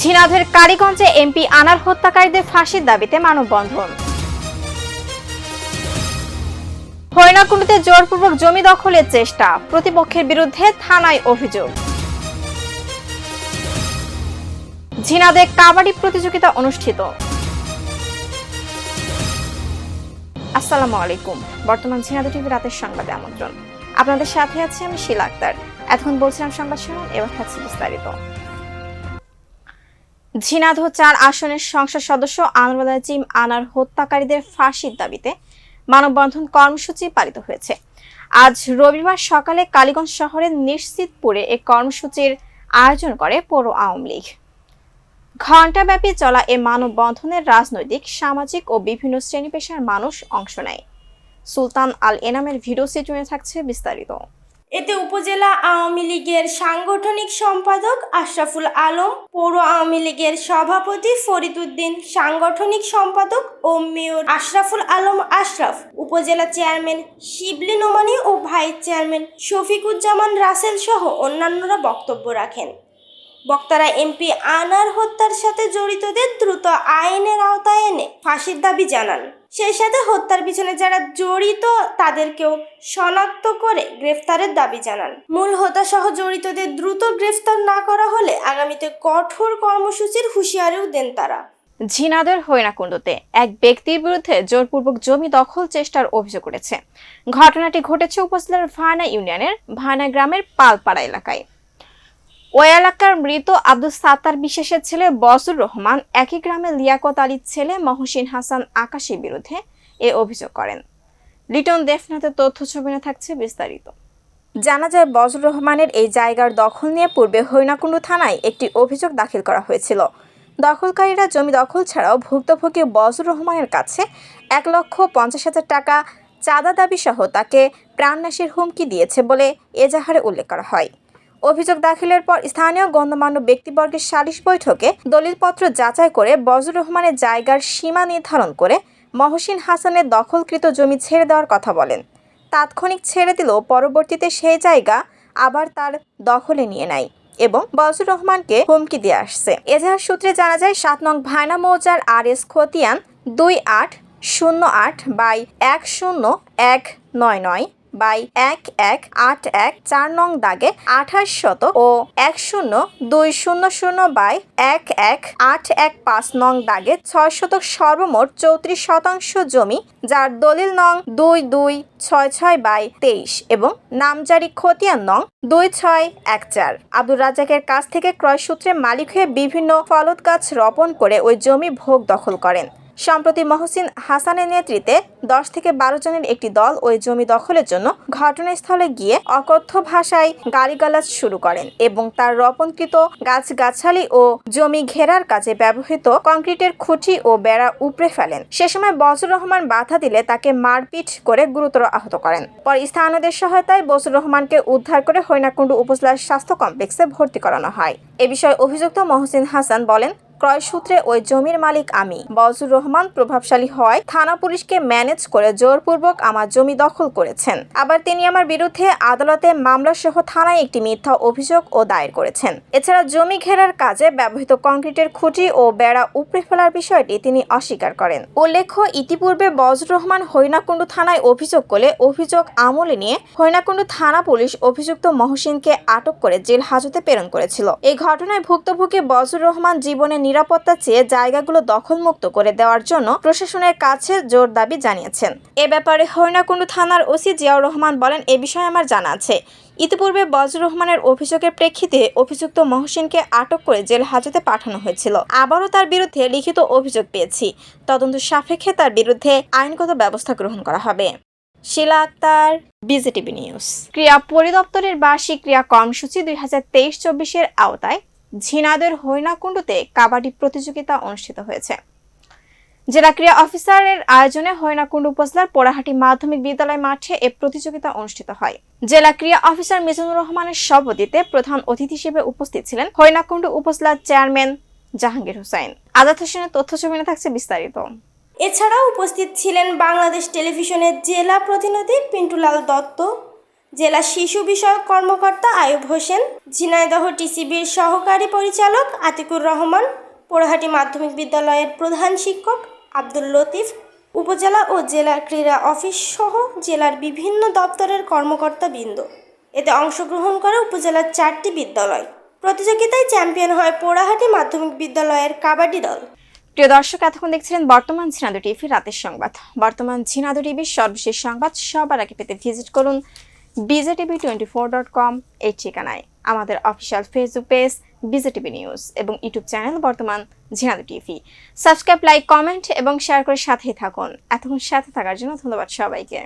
ঝিনাইদহের কালীগঞ্জে এমপি আনার হত্যাকারীদের ফাঁসির দাবিতে মানববন্ধন। হরিণাকুণ্ডুতে জোরপূর্বক জমি দখলের চেষ্টা, প্রতিপক্ষের বিরুদ্ধে থানায় অভিযোগ। ঝিনাদে কাবাডি প্রতিযোগিতা অনুষ্ঠিত। আসসালামু আলাইকুম। বর্তমান ঝিনাদে টিভি রাতের সংবাদে আমন্ত্রণ। আপনাদের সাথে আছি আমি শিলা আক্তার। এখন বলছিলাম সংবাদ শুনুন এবার থাকছে বিস্তারিত। ঝিনাদহ চার আসনের সংসদ সদস্য আনোয়ার আজিম আনার হত্যাকারীদের ফাঁসির দাবিতে মানববন্ধন কর্মসূচি পালিত হয়েছে। আজ রবিবার সকালে কালীগঞ্জ শহরের নিশ্চিতপুরে এ কর্মসূচির আয়োজন করে পৌর আওয়ামী লীগ। ঘণ্টাব্যাপী চলা এ মানববন্ধনে রাজনৈতিক, সামাজিক ও বিভিন্ন শ্রেণি পেশার মানুষ অংশ নেয়। সুলতান আল এনামের ভিডিও চিত্রে থাকছে বিস্তারিত। এতে উপজেলা আওয়ামী লীগের সাংগঠনিক সম্পাদক আশরাফুল আলম, পৌর আওয়ামী লীগের সভাপতি ফরিদ উদ্দিন, সাংগঠনিক সম্পাদক ও মেয়র আশরাফুল আলম আশরাফ, উপজেলা চেয়ারম্যান শিবলি নোমানি ও ভাইস চেয়ারম্যান শফিকুজ্জামান রাসেল সহ অন্যান্যরা বক্তব্য রাখেন। বক্তারা এমপি আনার হত্যার সাথে জড়িতদের দ্রুত আইনের আওতায় এনে ফাঁসির দাবি জানান। সেই সাথে হত্যার পিছনে যারা জড়িত, তাদেরকেও শনাক্ত করে গ্রেফতারের দাবি জানান। মূল হত্যা সহ জড়িতদের দ্রুত গ্রেফতার না করা হলে আগামীতে কঠোর কর্মসূচির হুঁশিয়ারিও দেন তারা। ঝিনাদের হরিণাকুণ্ডুতে এক ব্যক্তির বিরুদ্ধে জোরপূর্বক জমি দখল চেষ্টার অভিযোগ উঠেছে। ঘটনাটি ঘটেছে উপজেলার ভায়না ইউনিয়নের ভায়না গ্রামের পালপাড়া এলাকায়। ওই এলাকার মৃত আব্দুল সাত্তার বিশ্বাসের ছেলে বজরুর রহমান একই গ্রামে লিয়াকত আলীর ছেলে মহসিন হাসান আকাশের বিরুদ্ধে এ অভিযোগ করেন। লিটন দেবনাথের তথ্য ছবিনে থাকছে বিস্তারিত। জানা যায় বজরুর রহমানের এই জায়গার দখল নিয়ে পূর্বে হরিণাকুণ্ডু থানায় একটি অভিযোগ দাখিল করা হয়েছিল। দখলকারীরা জমি দখল ছাড়াও ভুক্তভোগী বজরুর রহমানের কাছে এক লক্ষ পঞ্চাশ হাজার টাকা চাঁদা দাবি সহ তাকে প্রাণনাশের হুমকি দিয়েছে বলে এজাহারে উল্লেখ করা হয়। অভিযোগ দাখিলের পর স্থানীয় গণ্যমান্য ব্যক্তিবর্গের সালিশ বৈঠকে দলিলপত্র যাচাই করে বজরুর রহমানের জায়গার সীমা নির্ধারণ করে মহসিন হাসানের দখলকৃত জমি ছেড়ে দেওয়ার কথা বলেন। তাৎক্ষণিক ছেড়ে দিলেও পরবর্তীতে সেই জায়গা আবার তার দখলে নিয়ে নেয় এবং বজরুর রহমানকে হুমকি দিয়ে আসছে। এজাহার সূত্রে জানা যায়, সাত নং ভায়না মৌজার আর এস খতিয়ান দুই আট শূন্য আট বাই এক শূন্য এক নয় নয় বাই এক এক আট এক চার নং দাগে আঠাশ শত ও এক শূন্য দুই শূন্য শূন্য বাই এক এক আট এক পাঁচ নং দাগে ছয় শতক সর্বমোট চৌত্রিশ শতাংশ জমি, যার দলিল নং দুই দুই ছয় ছয় বাই তেইশ এবং নামজারি খতিয়ান নং দুই ছয় এক চার। আব্দুর রাজাকের কাছ থেকে ক্রয় সূত্রে মালিক হয়ে বিভিন্ন ফলদ গাছ রোপণ করে ওই জমি ভোগ দখল করেন। সম্প্রতি মহসিন হাসানের নেতৃত্বে দশ থেকে বারো জনের একটি দল ওই জমি দখলের জন্য ঘটনাস্থলে গিয়ে অকথ্য ভাষায় গালিগালাজ শুরু করেন এবং তার রোপণকৃত গাছগাছালি ও জমি ঘেরার কাজে ব্যবহৃত কংক্রিটের খুঁটি ও বেড়া উপড়ে ফেলেন। সে সময় বজরুর রহমান বাধা দিলে তাকে মারপিট করে গুরুতর আহত করেন। পরে স্থানীয়দের সহায়তায় বজরুর রহমানকে উদ্ধার করে হরিণাকুণ্ডু উপজেলার স্বাস্থ্য কমপ্লেক্সে ভর্তি করানো হয়। এ বিষয়ে অভিযুক্ত মহসিন হাসান বলেন ক্রয় সূত্রে ওই জমির মালিক আমি। বজুর রহমান প্রভাবশালী হওয়ায় থানা পুলিশকে ম্যানেজ করে জোরপূর্বক আমার জমি দখল করেছেন। আবার তিনি আমার বিরুদ্ধে আদালতে মামলা সহ থানায় একটি মিথ্যা অভিযোগ ও দায়ের করেছেন। এছাড়া জমি ঘেরার কাজে ব্যবহৃত কংক্রিটের খুঁটি ও বেড়া উপড়ে ফেলার বিষয়টি তিনি অস্বীকার করেন। উল্লেখ্য, ইতিপূর্বে বজরুর রহমান হরিণাকুণ্ডু থানায় অভিযোগ করলে অভিযোগ আমলে নিয়ে হরিণাকুণ্ডু থানা পুলিশ অভিযুক্ত মহসিনকে আটক করে জেল হাজতে প্রেরণ করেছিল। এই ঘটনায় ভুক্তভোগী বজরুর রহমান জীবনে নিরাপত্তা চেয়ে জায়গাগুলো দখলমুক্ত করে দেওয়ার জন্য প্রশাসনের কাছে জোর দাবি জানিয়েছেন। এ ব্যাপারে হরিণাকুণ্ডু থানার ওসি জিয়াউর রহমান বলেন, এ বিষয়ে আমার জানা আছে। ইতিপূর্বে বজর রহমানের অভিযোগের প্রেক্ষিতে অভিযুক্ত মহসিনকে আটক করে জেল হাজতে পাঠানো হয়েছিল। আবারও তার বিরুদ্ধে লিখিত অভিযোগ পেয়েছি। তদন্ত সাপেক্ষে তার বিরুদ্ধে আইনগত ব্যবস্থা গ্রহণ করা হবে। Shila Akter, BJTV news. ক্রিয়া পরিদপ্তরের বার্ষিক ক্রিয়া কর্মসূচি দুই হাজার তেইশ চব্বিশের আওতায় ঝিনাদের হরিণাকুণ্ডুতে কাবাডি প্রতিযোগিতা অনুষ্ঠিত হয়েছে। জেলা ক্রীড়া অফিসারের আয়োজনে হরিণাকুণ্ডু উপজেলার পোড়াহাটি মাধ্যমিক বিদ্যালয় মাঠে এ প্রতিযোগিতা অনুষ্ঠিত হয়। জেলা ক্রীড়া অফিসার মিজানুর রহমানের সভাপতিতে প্রধান অতিথি হিসেবে উপস্থিত ছিলেন হরিণাকুণ্ডু উপজেলার চেয়ারম্যান জাহাঙ্গীর হোসেন আজাদ হোসেনের তথ্য ছবিনে থাকছে বিস্তারিত। এছাড়াও উপস্থিত ছিলেন বাংলাদেশ টেলিভিশনের জেলা প্রতিনিধি পিন্টুলাল দত্ত জেলা শিশু বিষয়ক কর্মকর্তা আয়ুব হোসেন, ঝিনাইদহ টিসিবির সহকারী পরিচালক আতিকুর রহমান, পোড়াহাটি মাধ্যমিক বিদ্যালয়ের প্রধান শিক্ষক আব্দুল লতিফ, উপজেলা ও জেলার ক্রীড়া অফিস সহ জেলার বিভিন্ন দপ্তরের কর্মকর্তা বৃন্দ এতে অংশগ্রহণ করে উপজেলার চারটি বিদ্যালয়। প্রতিযোগিতায় চ্যাম্পিয়ন হয় পোড়াহাটি মাধ্যমিক বিদ্যালয়ের কাবাডি দল। প্রিয় দর্শক, এতক্ষণ দেখছিলেন বর্তমান ঝিনাদু টিভি রাতের সংবাদ। বর্তমান ঝিনাদু টিভির সর্বশেষ সংবাদ সবার আগে পেতে ভিজিট করুন BJTV twenty four dot com এই ঠিকানায়। আমাদের official Facebook page BJTV news এবং ইউটিউব চ্যানেল বর্তমান ঝিনাদু টিভি সাবস্ক্রাইব লাইক কমেন্ট এবং শেয়ার করে সাথেই থাকুন। এতক্ষণ সাথে থাকার জন্য ধন্যবাদ সবাইকে।